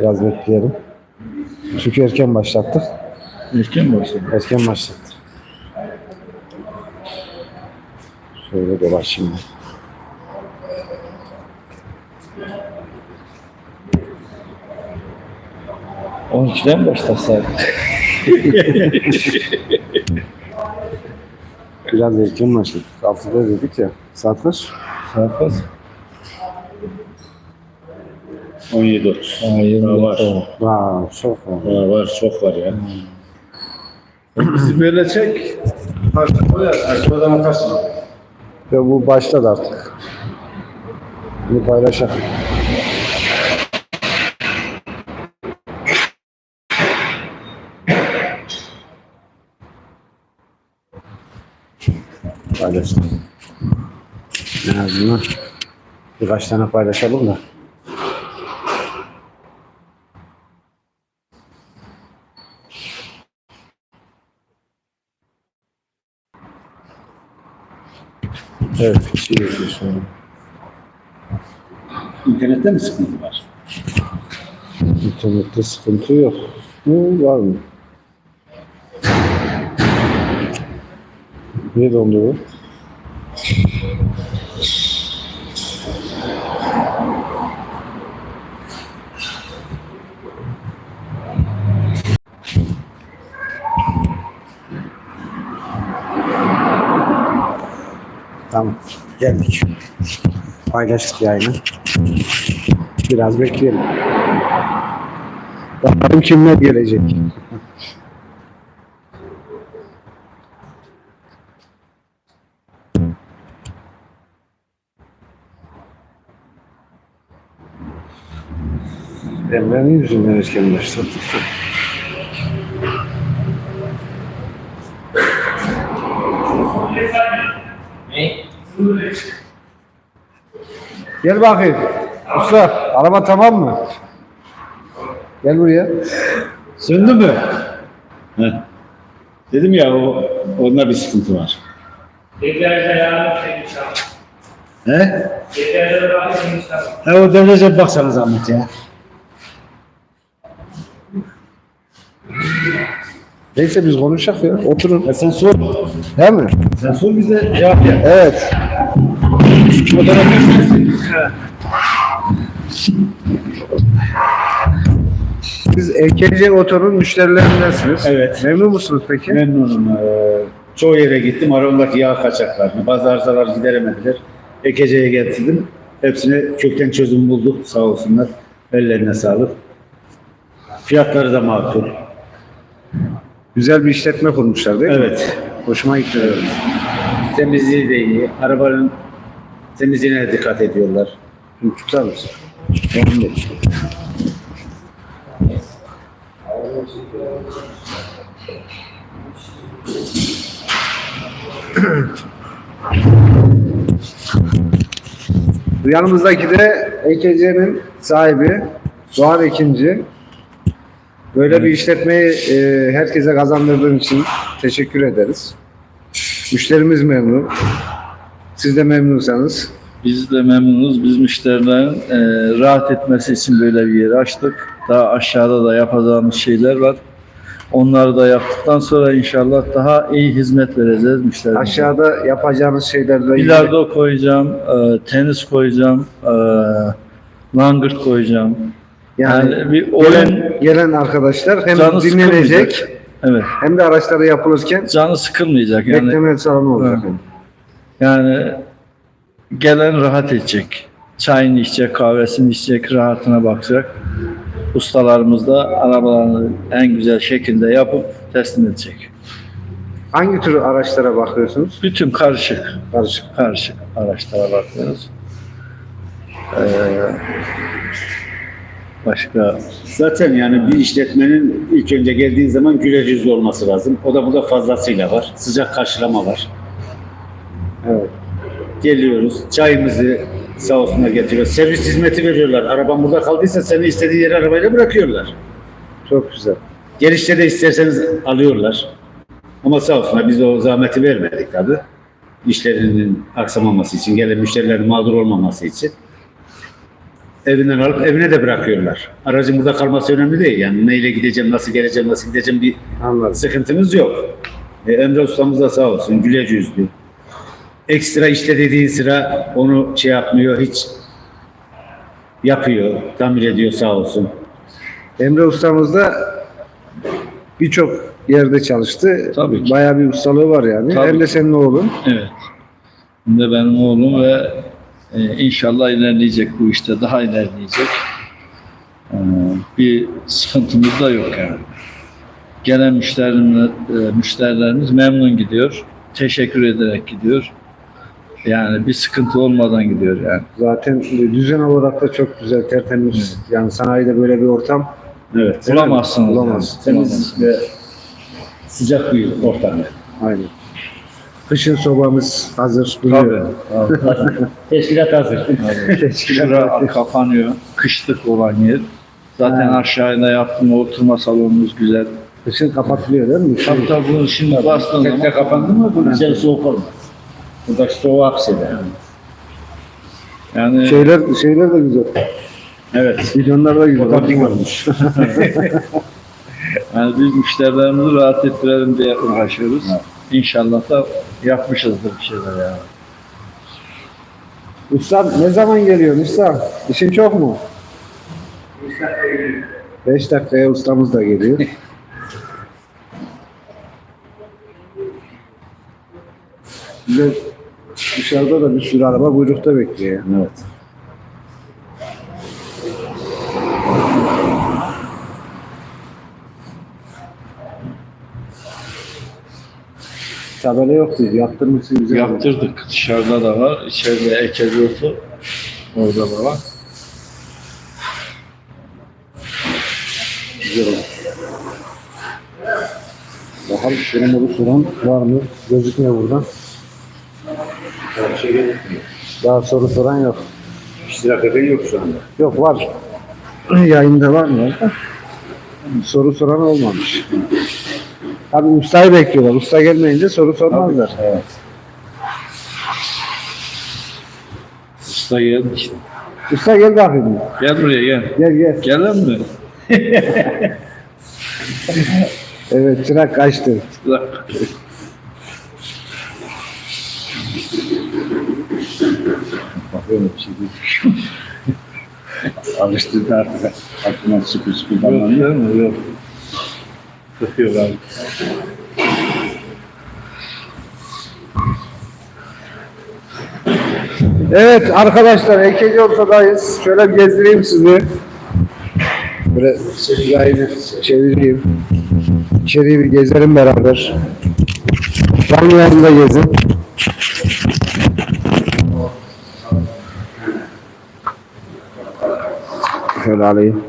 Biraz bekleyelim. Çünkü erken başlattık. Erken başladı. Erken başlattık. Şöyle dolaşayım ben. 12'den başlasak. Biraz erken başladık. 6'da dedik ya. Saat kaç? Saat kaç? 17.30. Aa, 20 Daha var. dakika var. Çok var. Var var çok var ya. Bizi böyle çek. Aşağıdan atarsın. Ve bu başladı artık. Bunu paylaşalım. Paylaşalım. En azından birkaç tane paylaşalım da. Evet, şey yapıyorsun. İnternette mi sıkıntı var? İnternette sıkıntı yok. Mu var mı? Niye dondu bu? Tamam, geldik. Paylaştık yayını. Biraz bekleyelim. Bakalım kimler gelecek. Emre'nin yüzünden erken Gel bakayım. Usta, araba tamam mı? Gel buraya. Söndü mü? Heh. Dedim ya o, onda bir sıkıntı var. Devrede yardım edin inşallah. He? Devrede bakın inşallah. He o devrece bir baksana zahmet ya. Neyse biz konuşacak ya. Oturun. ya sen sor. Değil mi? Sen sor bize cevap ver. Evet. Siz EKC Oto'nun müşterilerindensiniz. Evet. Memnun musunuz peki? Memnunum. Ee, çoğu yere gittim. Arabamdaki yağ kaçaklarını, bazı arızalar gideremediler. Ekece'ye getirdim. Hepsine kökten çözüm bulduk. Sağ olsunlar. Ellerine sağlık. Fiyatları da makul. Güzel bir işletme kurmuşlar değil mi? Evet. Hoşuma gitti. Temizliği de iyi. Arabanın temizliğine dikkat ediyorlar. Tutar mısın? Yanımızdaki de EKC'nin sahibi Doğan Ekinci. Böyle bir işletmeyi e, herkese kazandırdığın için teşekkür ederiz. Müşterimiz memnun. Siz de memnunsanız Biz de memnunuz. Biz müşterilerin e, rahat etmesi için böyle bir yeri açtık. Daha aşağıda da yapacağımız şeyler var. Onları da yaptıktan sonra inşallah daha iyi hizmet vereceğiz müşterilerimize. aşağıda yapacağınız şeylerle ilgili Bilardo koyacağım, e, tenis koyacağım, e, langırt koyacağım. yani, Yani bir oyun gelen, gelen arkadaşlar hem canı dinlenecek sıkılmayacak. Evet. hem de araçları yapılırken Canı sıkılmayacak. Yani bekleme salonu olacak. Evet. Yani gelen rahat edecek. Çayını içecek, kahvesini içecek, rahatına bakacak. Ustalarımız da arabalarını en güzel şekilde yapıp teslim edecek. Hangi tür araçlara bakıyorsunuz? Bütün karışık, Karışık. karışık araçlara bakıyoruz. Ee, başka Zaten yani bir işletmenin ilk önce geldiğin zaman güler yüzlü olması lazım. O da burada fazlasıyla var. Sıcak karşılama var. Geliyoruz, çayımızı sağ olsunlar getiriyor. Servis hizmeti veriyorlar. Araban burada kaldıysa seni istediği yere arabayla bırakıyorlar. Çok güzel. Gelişte de isterseniz alıyorlar. Ama sağ olsunlar biz o zahmeti vermedik tabi. İşlerinin aksamaması için, gelen müşterilerin mağdur olmaması için. evinden alıp evine de bırakıyorlar. Aracın burada kalması önemli değil. Yani neyle gideceğim, nasıl geleceğim, nasıl gideceğim bir Anladım. sıkıntımız yok. E, Emre ustamız da sağ olsun güler yüzlü. Ekstra işte dediği sıra onu şey yapmıyor hiç yapıyor, tamir ediyor sağ olsun. Emre ustamız da birçok yerde çalıştı. Tabii ki. Bayağı bir ustalığı var yani. Tabii Hem de senin oğlun. Evet. Şimdi de benim oğlum ve e, inşallah ilerleyecek bu işte daha ilerleyecek. E, bir sıkıntımız da yok yani. Gelen müşterilerimiz, müşterilerimiz memnun gidiyor. Teşekkür ederek gidiyor. Yani bir sıkıntı olmadan gidiyor yani. Zaten düzen olarak da çok güzel, tertemiz. Yani sanayide böyle bir ortam Evet. Bulamazsınız. Bulamaz. yani. Temiz ve sıcak bir ortam. Aynen. Kışın sobamız hazır duruyor. Teşkilat hazır. Şura kapanıyor. Kışlık olan yer. Zaten Ha. aşağıda yaptığım oturma salonumuz güzel. Kışın kapatılıyor değil mi? Tabii tabii bunu şimdi bastığın zaman Tekne kapandı mı bu içeri soğuk olmaz. Buradaki soğuğu hapseder. yani Şeyler, şeyler de güzel. Evet. Bidonlar da güzel. Otantik olmuş. Yani biz müşterilerimizi rahat ettirelim diye uğraşıyoruz. İnşallah da yapmışızdır bir şeyler yani. Usta ne zaman geliyorsun usta? İşin çok mu? 5 dakikaya ustamız da geliyor. Bize dışarıda da bir sürü araba buyrukta bekliyor. Evet. Tabela yoktu. Yaptırmışsın güzel. Yaptırdık. Dışarıda da var. İçeride ekezotu. Orada da var. Güzel olmuş. Bakalım sorumlu soran var mı? Gözükmüyor buradan. Daha soru soran yok. İştirak eden yok şu anda. Yok var. Yayında var mı? Soru soran olmamış. Abi ustayı bekliyorlar. Usta gelmeyince soru sormazlar. Evet. Usta geldi işte. Usta gel bakayım. Gel buraya gel. Gel gel. Gelen mi? Evet çırak kaçtı. Bırak. Bakıyorum bir şey değil. Alıştırdı artık. Aklıma süpür Yok damlanıyor. mi? Yok. Sıkıyor abi. Evet arkadaşlar Ekeci ortadayız. Şöyle bir gezdireyim sizi. Böyle yayını çevireyim. İçeriği bir gezelim beraber. Canlı yayında gezin. Alayım.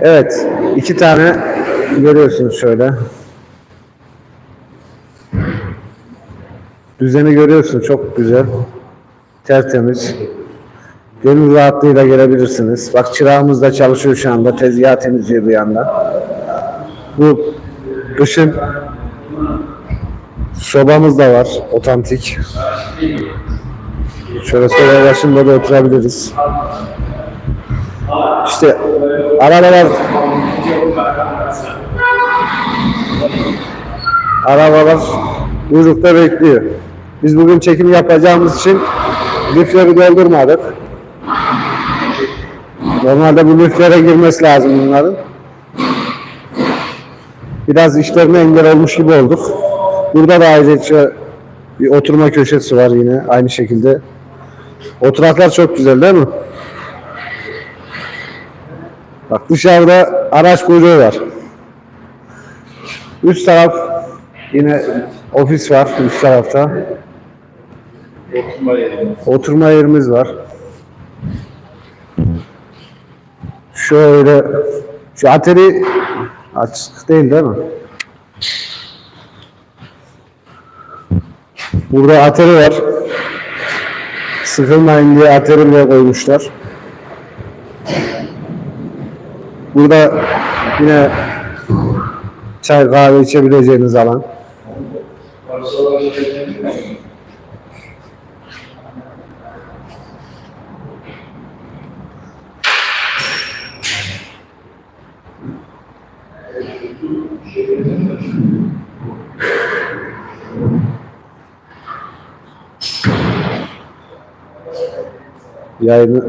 Evet, iki tane görüyorsunuz şöyle. Düzeni görüyorsun çok güzel. Tertemiz. Gönül rahatlığıyla gelebilirsiniz. Bak çırağımız da çalışıyor şu anda. Tezgah temizliyor bir yandan. Bu kışın sobamız da var. Otantik. Şöyle soba başında da oturabiliriz. İşte arabalar arabalar kuyrukta bekliyor. Biz bugün çekim yapacağımız için lifleri doldurmadık. Normalde bu liflere girmesi lazım bunların. Biraz işlerine engel olmuş gibi olduk. Burada da ayrıca bir oturma köşesi var yine aynı şekilde. Oturaklar çok güzel değil mi? Bak dışarıda araç kuyruğu var. Üst taraf yine ofis var üst tarafta. Oturma yerine. Oturma yerimiz var. Şöyle şu ateri açık değil değil mi? Burada ateri var sıkılmayın diye atları bile koymuşlar. Burada yine çay kahve içebileceğiniz alan. Yayını